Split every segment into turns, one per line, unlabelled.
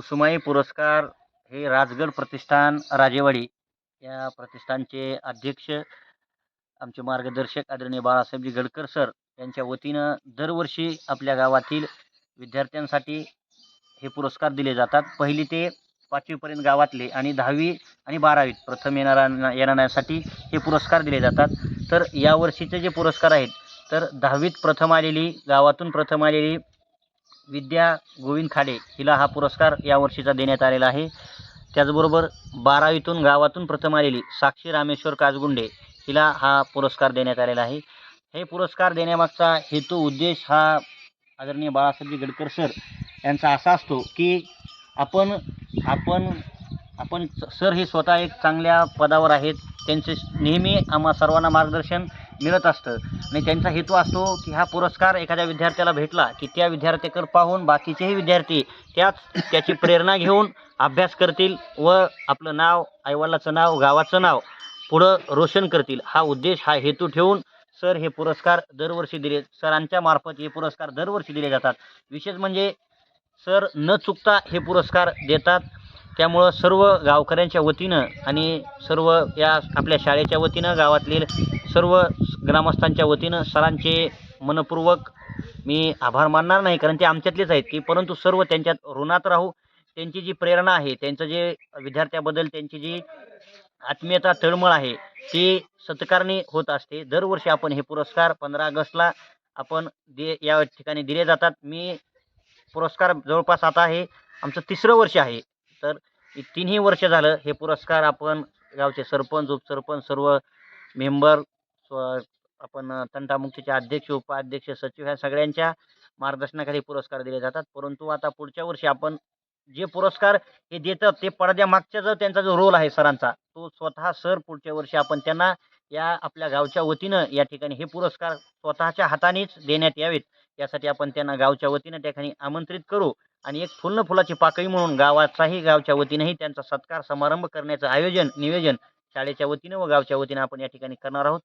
कुसुमाई पुरस्कार हे राजगड प्रतिष्ठान राजेवाडी या प्रतिष्ठानचे अध्यक्ष आमचे मार्गदर्शक आदरणीय बाळासाहेबजी गडकर सर यांच्या वतीनं दरवर्षी आपल्या गावातील विद्यार्थ्यांसाठी हे पुरस्कार दिले जातात. पहिली ते पाचवीपर्यंत गावातले आणि दहावी आणि बारावीत प्रथम येणाऱ्यांना येणाऱ्यांसाठी हे पुरस्कार दिले जातात. तर यावर्षीचे जे पुरस्कार आहेत तर दहावीत प्रथम आलेली गावातून प्रथम आलेली विद्या गोविंद खाडे हिला हा पुरस्कार यावर्षीचा देण्यात आलेला आहे. त्याचबरोबर बारावीतून गावातून प्रथम आलेली साक्षी रामेश्वर काजगुंडे हिला हा पुरस्कार देण्यात आलेला आहे. हे पुरस्कार देण्यामागचा हेतू उद्देश हा आदरणीय बाळासाहेबजी गडकर सर यांचा असा असतो की आपण आपण आपण सर हे स्वतः एक चांगल्या पदावर आहेत. त्यांचे नेहमी आम्हा सर्वांना मार्गदर्शन मिळत असतं. आणि त्यांचा हेतू असतो की हा पुरस्कार एखाद्या विद्यार्थ्याला भेटला की त्या विद्यार्थ्याकडे पाहून बाकीचेही विद्यार्थी त्याच त्याची प्रेरणा घेऊन अभ्यास करतील व आपलं नाव आईवडिलाचं नाव गावाचं नाव पुढं रोशन करतील. हा उद्देश हा हेतू ठेवून सर हे पुरस्कार दरवर्षी दिले सरांच्या मार्फत हे पुरस्कार दरवर्षी दिले जातात. विशेष म्हणजे सर न चुकता हे पुरस्कार देतात. त्यामुळं सर्व गावकऱ्यांच्या वतीनं आणि सर्व या आपल्या शाळेच्या वतीनं गावातील सर्व ग्रामस्थांच्या वतीनं सरांचे मनपूर्वक मी आभार मानणार नाही कारण ते आमच्यातलेच आहेत की परंतु सर्व त्यांच्यात ऋणात राहू त्यांची जी प्रेरणा आहे त्यांचं जे विद्यार्थ्याबद्दल त्यांची जी आत्मीयता तळमळ आहे ती सत्कारणी होत असते. दरवर्षी आपण हे पुरस्कार पंधरा ऑगस्टला आपण दे या ठिकाणी दिले जातात. मी पुरस्कार जवळपास आता हे आमचं तिसरं वर्ष आहे. तर तिन्ही वर्ष झालं हे पुरस्कार आपण गावचे सरपंच उपसरपंच सर्व मेंबर स्व आपण तंटामुक्तीचे अध्यक्ष उपाध्यक्ष सचिव ह्या सगळ्यांच्या मार्गदर्शनाखाली पुरस्कार दिले जातात. परंतु आता पुढच्या वर्षी आपण जे पुरस्कार हे देतात ते पडद्यामागचा जो त्यांचा जो रोल आहे सरांचा तो स्वतः सर पुढच्या वर्षी आपण त्यांना या आपल्या गावच्या वतीनं या ठिकाणी हे पुरस्कार स्वतःच्या हातानेच देण्यात यावेत. यासाठी आपण त्यांना गावच्या वतीनं त्या ठिकाणी आमंत्रित करू आणि एक फुलं फुलाची पाकळी म्हणून गावाचाही गावच्या वतीनंही त्यांचा सत्कार समारंभ करण्याचं आयोजन नियोजन शाळेच्या वतीनं व गावच्या वतीनं आपण या ठिकाणी करणार आहोत.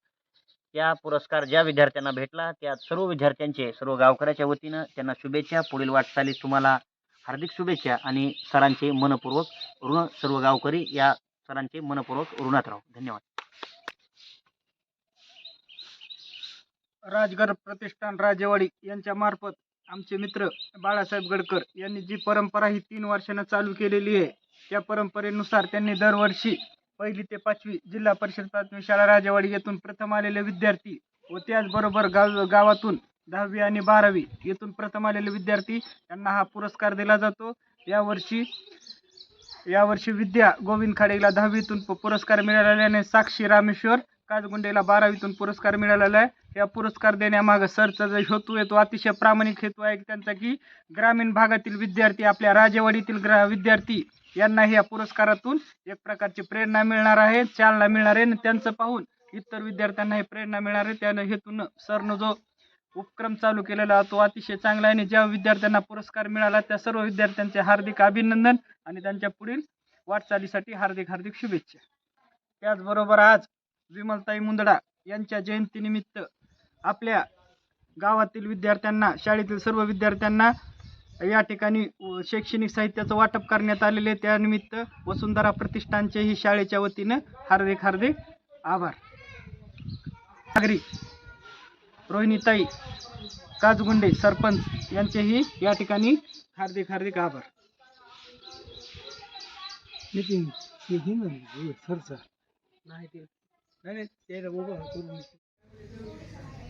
त्या पुरस्कार ज्या विद्यार्थ्यांना भेटला त्या सर्व विद्यार्थ्यांचे सर्व गावकऱ्याच्या वतीनं त्यांना शुभेच्छा. पुढील वाटचालीत तुम्हाला हार्दिक शुभेच्छा आणि सरांचे मनपूर्वक ऋण सर्व गावकरी या सरांचे मनपूर्वक ऋणात राहू. धन्यवाद.
राजगड प्रतिष्ठान राजेवाडी यांच्या मार्फत आमचे मित्र बाळासाहेब गडकर यांनी जी परंपरा ही तीन वर्षानं चालू केलेली आहे त्या परंपरेनुसार त्यांनी दरवर्षी पहिली ते पाचवी जिल्हा परिषद प्राथमिक शाळा राजेवाडी येथून प्रथम आलेले विद्यार्थी व त्याचबरोबर गाव गावातून दहावी आणि बारावी येथून प्रथम आलेले विद्यार्थी यांना हा पुरस्कार दिला जातो. यावर्षी यावर्षी विद्या गोविंद खाडेला दहावीतून पुरस्कार मिळालेला आहे आणि साक्षी रामेश्वर काजगुंडेला बारावीतून पुरस्कार मिळालेला आहे. या पुरस्कार देण्यामागं सरचा जो हेतू आहे तो अतिशय प्रामाणिक हेतू आहे त्यांचा की ग्रामीण भागातील विद्यार्थी आपल्या राजेवाडीतील ग्रा विद्यार्थी यांनाही या पुरस्कारातून एक प्रकारची प्रेरणा मिळणार आहे चालना मिळणार आहे. आणि त्यांचं पाहून इतर विद्यार्थ्यांनाही प्रेरणा मिळणार आहे. त्यानं हेतून सरनं जो उपक्रम चालू केलेला तो अतिशय चांगला आहे. आणि ज्या विद्यार्थ्यांना पुरस्कार मिळाला त्या सर्व विद्यार्थ्यांचे हार्दिक अभिनंदन आणि त्यांच्या पुढील वाटचालीसाठी हार्दिक हार्दिक शुभेच्छा. त्याचबरोबर आज विमलताई मुंदडा यांच्या जयंतीनिमित्त आपल्या गावातील विद्यार्थ्यांना शाळेतील सर्व विद्यार्थ्यांना या ठिकाणी शैक्षणिक साहित्याचं वाटप करण्यात आलेले आहे. त्यानिमित्त वसुंधरा प्रतिष्ठानचेही शाळेच्या वतीनं हार्दिक हार्दिक आभार. नागरिक रोहिणीताई काजगुंडे सरपंच यांचेही या ठिकाणी हार्दिक हार्दिक आभार.
हे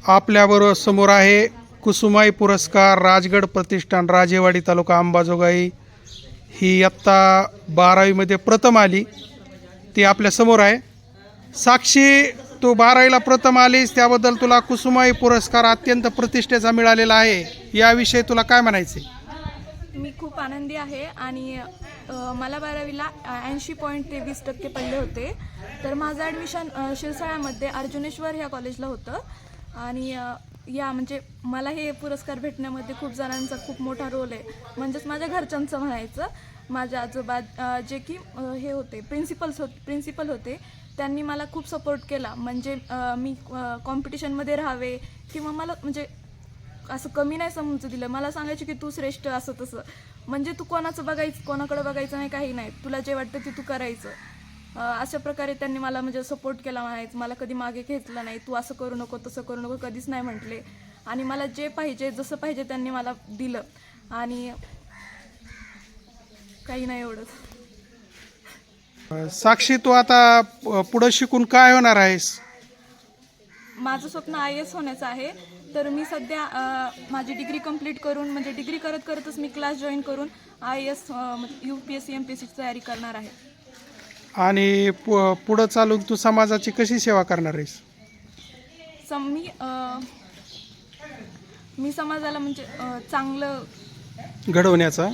आपल्याबरोबर समोर आहे कुसुमाई पुरस्कार राजगड प्रतिष्ठान राजेवाडी तालुका अंबाजोगाई ही आत्ता बारावीमध्ये प्रथम आली. ती आपल्यासमोर आहे. साक्षी तू बारावीला प्रथम आलीस त्याबद्दल तुला कुसुमाई पुरस्कार अत्यंत प्रतिष्ठेचा मिळालेला आहे. याविषयी तुला काय म्हणायचे
मी खूप आनंदी आहे आणि मला बारावीला ऐंशी पॉईंट तेवीस टक्के पडले होते. तर माझं ॲडमिशन शिरसाळ्यामध्ये अर्जुनेश्वर ह्या कॉलेजला होतं. आणि या म्हणजे मला हे पुरस्कार भेटण्यामध्ये खूप जणांचा खूप मोठा रोल आहे. म्हणजेच माझ्या घरच्यांचं म्हणायचं माझ्या आजोबा जे की हे होते प्रिन्सिपल्स हो प्रिन्सिपल होते त्यांनी मला खूप सपोर्ट केला. म्हणजे मी कॉम्पिटिशनमध्ये राहावे किंवा मला म्हणजे असं कमी नाही समजू दिलं. मला सांगायचे की तू श्रेष्ठ असं तसं. म्हणजे तू कोणाचं बघायचं कोणाकडे बघायचं नाही काही नाही. तुला जे वाटतं ते तू करायचं. अशा प्रकारे त्यांनी मला म्हणजे सपोर्ट केला म्हणायचं मला कधी मागे घेतलं नाही तू असं करू नको तसं करू नको कधीच नाही म्हटले. आणि मला जे पाहिजे जसं पाहिजे त्यांनी मला दिलं. आणि काही नाही एवढंच.
साक्षी तू आता पुढं शिकून काय होणार आहेस?
माझं स्वप्न आय एस होण्याचं आहे. तर मी सध्या माझी डिग्री कंप्लीट करून म्हणजे डिग्री करत करतच मी क्लास जॉईन करून I S U P S C M P S सीची तयारी करणार आहे.
आणि पु- पुढं चालून तू समाजाची कशी सेवा करणार आहेस?
सम मी अ, मी समाजाला म्हणजे अ, चांगलं
घडवण्याचा?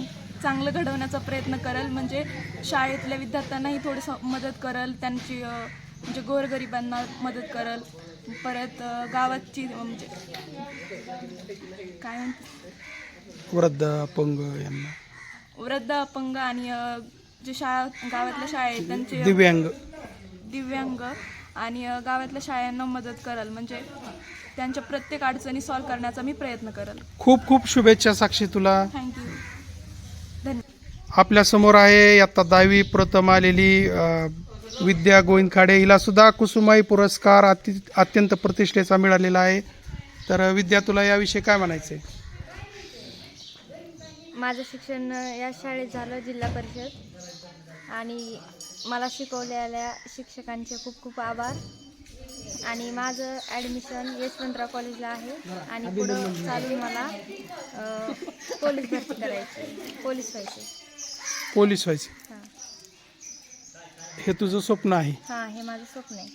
चांगलं घडवण्याचा प्रयत्न करेल. म्हणजे शाळेतल्या विद्यार्थ्यांनाही थोडंसं मदत करेल. त्यांची अ, म्हणजे गोरगरिबांना मदत करेल. परत अ, गावाची म्हणजे काय म्हणते
वृद्ध अपंग यांना.
वृद्ध अपंग आणि अ, जे शाळा गावातल्या शाळा आहेत त्यांचे
दिव्यांग.
दिव्यांग आणि गावातल्या शाळांना मदत कराल. म्हणजे त्यांच्या प्रत्येक अडचणी सॉल्व्ह करण्याचा मी प्रयत्न करेल.
खूप खूप शुभेच्छा साक्षी तुला.
थँक्यू धन्यवाद
आपल्यासमोर आहे आता दहावी प्रथम आलेली विद्या गोविंद खाडे हिला सुद्धा कुसुमाई पुरस्कार अति अत्यंत प्रतिष्ठेचा मिळालेला आहे. तर विद्या तुला याविषयी काय म्हणायचं आहे
माझं शिक्षण या शाळेत झालं जिल्हा परिषद. आणि मला शिकवलेल्या शिक्षकांचे खूप खूप आभार. आणि माझं ॲडमिशन यशवंतराव कॉलेजला आहे आणि पुढं चालून मला अ, पोलीस भरती करायची पोलीस व्हायचे.
पोलीस व्हायचे.
हां.
हे तुझं स्वप्न आहे.
हां हे माझं स्वप्न आहे.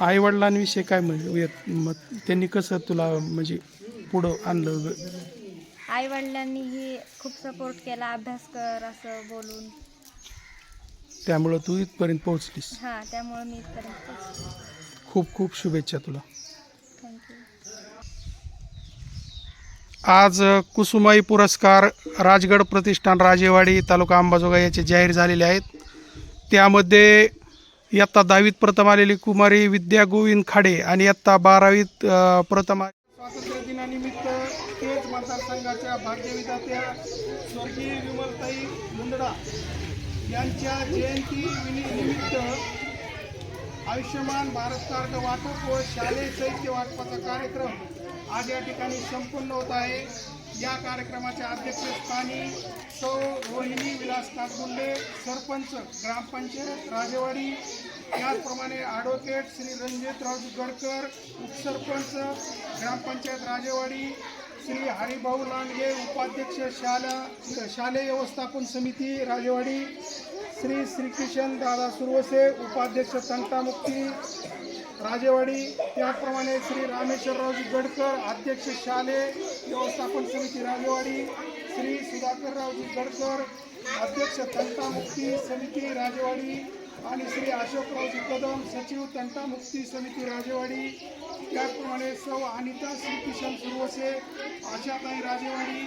आई वडिलांविषयी काय म्हणजे मग त्यांनी कसं तुला म्हणजे पुढं आणलं?
आईवडिलांनीही खूप सपोर्ट केला अभ्यास कर असं बोलून.
त्यामुळं तू इथपर्यंत पोहोचलीस.
हां त्यामुळं मी इथपर्यंत पोचले
खूप खूप शुभेच्छा तुला.
थँक्यू
आज कुसुमाई पुरस्कार राजगड प्रतिष्ठान राजेवाडी तालुका अंबाजोगाई याचे जाहीर झालेले आहेत. त्यामध्ये इयत्ता दहावीत प्रथम आलेली कुमारी विद्या गोविंद खाडे आणि इयत्ता बारावीत अ, प्रथम आ- स्वातंत्र्य दिनानिमित्त तेज मतदारसंघाच्या भाग्यविधात्या स्वर्गीय विमलताई मुंदडा यांच्या जयंती निमित्त आयुष्यमान भारत कार्ड वाटप व शालेय साहित्य वाटपाचा कार्यक्रम आज या ठिकाणी संपन्न होत आहे. या कार्यक्रमाच्या अध्यक्षस्थानी सौ रोहिणी विलास कासगुंडे सरपंच ग्रामपंचायत राजेवाडी त्याचप्रमाणे ॲडव्होकेट श्री रणजितराव गडकर उपसरपंच ग्रामपंचायत राजेवाडी श्री हरिभाऊ लांडगे उपाध्यक्ष शाला शालेय व्यवस्थापन समिती राजेवाडी श्री श्रीकिशन दादा सुरवसे उपाध्यक्ष तंटामुक्ती राजेवाडी त्याचप्रमाणे श्री रामेश्वररावजी गडकर अध्यक्ष शालेय व्यवस्थापन समिती राजेवाडी श्री सुधाकररावजी गडकर अध्यक्ष तंटामुक्ती समिती राजेवाडी आणि श्री अशोकराव कदम सचिव तंटामुक्ती समिती राजेवाडी त्याचप्रमाणे सौ अनिता श्रीकिशन सुरवसे आशाताई राजेवाडी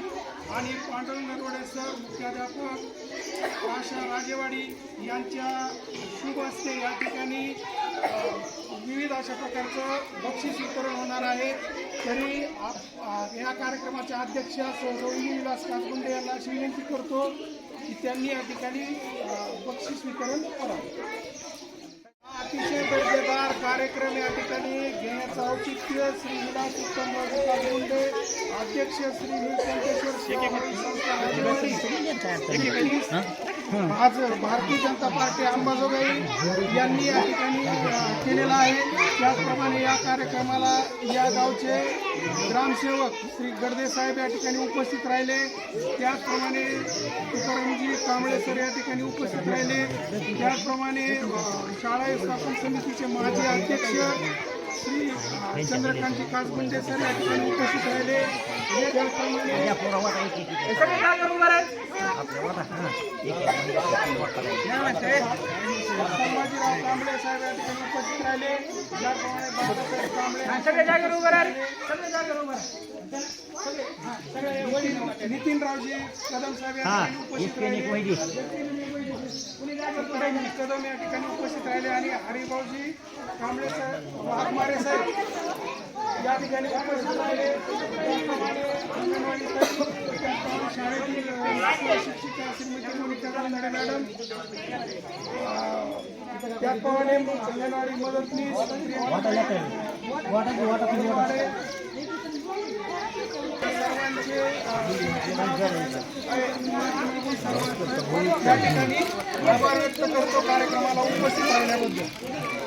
आणि पांडुरंग नरवडे सर मुख्याध्यापक आशा राजेवाडी यांच्या शुभ हस्ते या ठिकाणी विविध अशा प्रकारचं बक्षीस वितरण होणार आहे. तरी आप- या कार्यक्रमाच्या अध्यक्षा सौ रोहिणी विलास कासगुंडे यांना अशी विनंती करतो की त्यांनी या ठिकाणी बक्षीस वितरण करावं हा अतिशय दर्जेदार कार्यक्रम या ठिकाणी घेण्याचं औचित्य श्री विलास उत्तमराव कासगुंडे अध्यक्ष श्री नीलकंठेश्वर सेवाभावी संस्था. आज भारतीय जनता पार्टी अंबाजोगाई यांनी या ठिकाणी केलेला आहे. त्याचप्रमाणे या कार्यक्रमाला या गावचे ग्रामसेवक श्री गडदे साहेब या ठिकाणी उपस्थित राहिले. त्याचप्रमाणे तुकारामजी कांबळे सर या ठिकाणी उपस्थित राहिले. त्याचप्रमाणे शाळा स्थापन समितीचे माजी अध्यक्ष अ, चंद्रकांतजी कासगुंडे सर या ठिकाणी उपस्थित राहिले. संभाजीराव कांबळे साहेब या ठिकाणी उपस्थित राहिले. ज्याप्रमाणे बाबासाहेब कांबळे सगळे जागेवर उभं राहिले सगळे जागेवर उभं राहिले सगळे हा, सगळे वडील नितीनरावजी कदम साहेब या ठिकाणी उपस्थित राहिले? कदम या ठिकाणी उपस्थित राहिले आणि हरिभाऊजी कांबळे साहेब वाघमारे साहेब. या ठिकाणी उपस्थित राहिले त्याचप्रमाणे अंगणवाडी शाळेतील शिक्षिका श्रीमती मोनिका गांधारे मॅडम. अ, त्याचप्रमाणे अंगणवाडी मदतनीस सर्वांचे या ठिकाणी आभार व्यक्त करतो कार्यक्रमाला उपस्थित राहिल्याबद्दल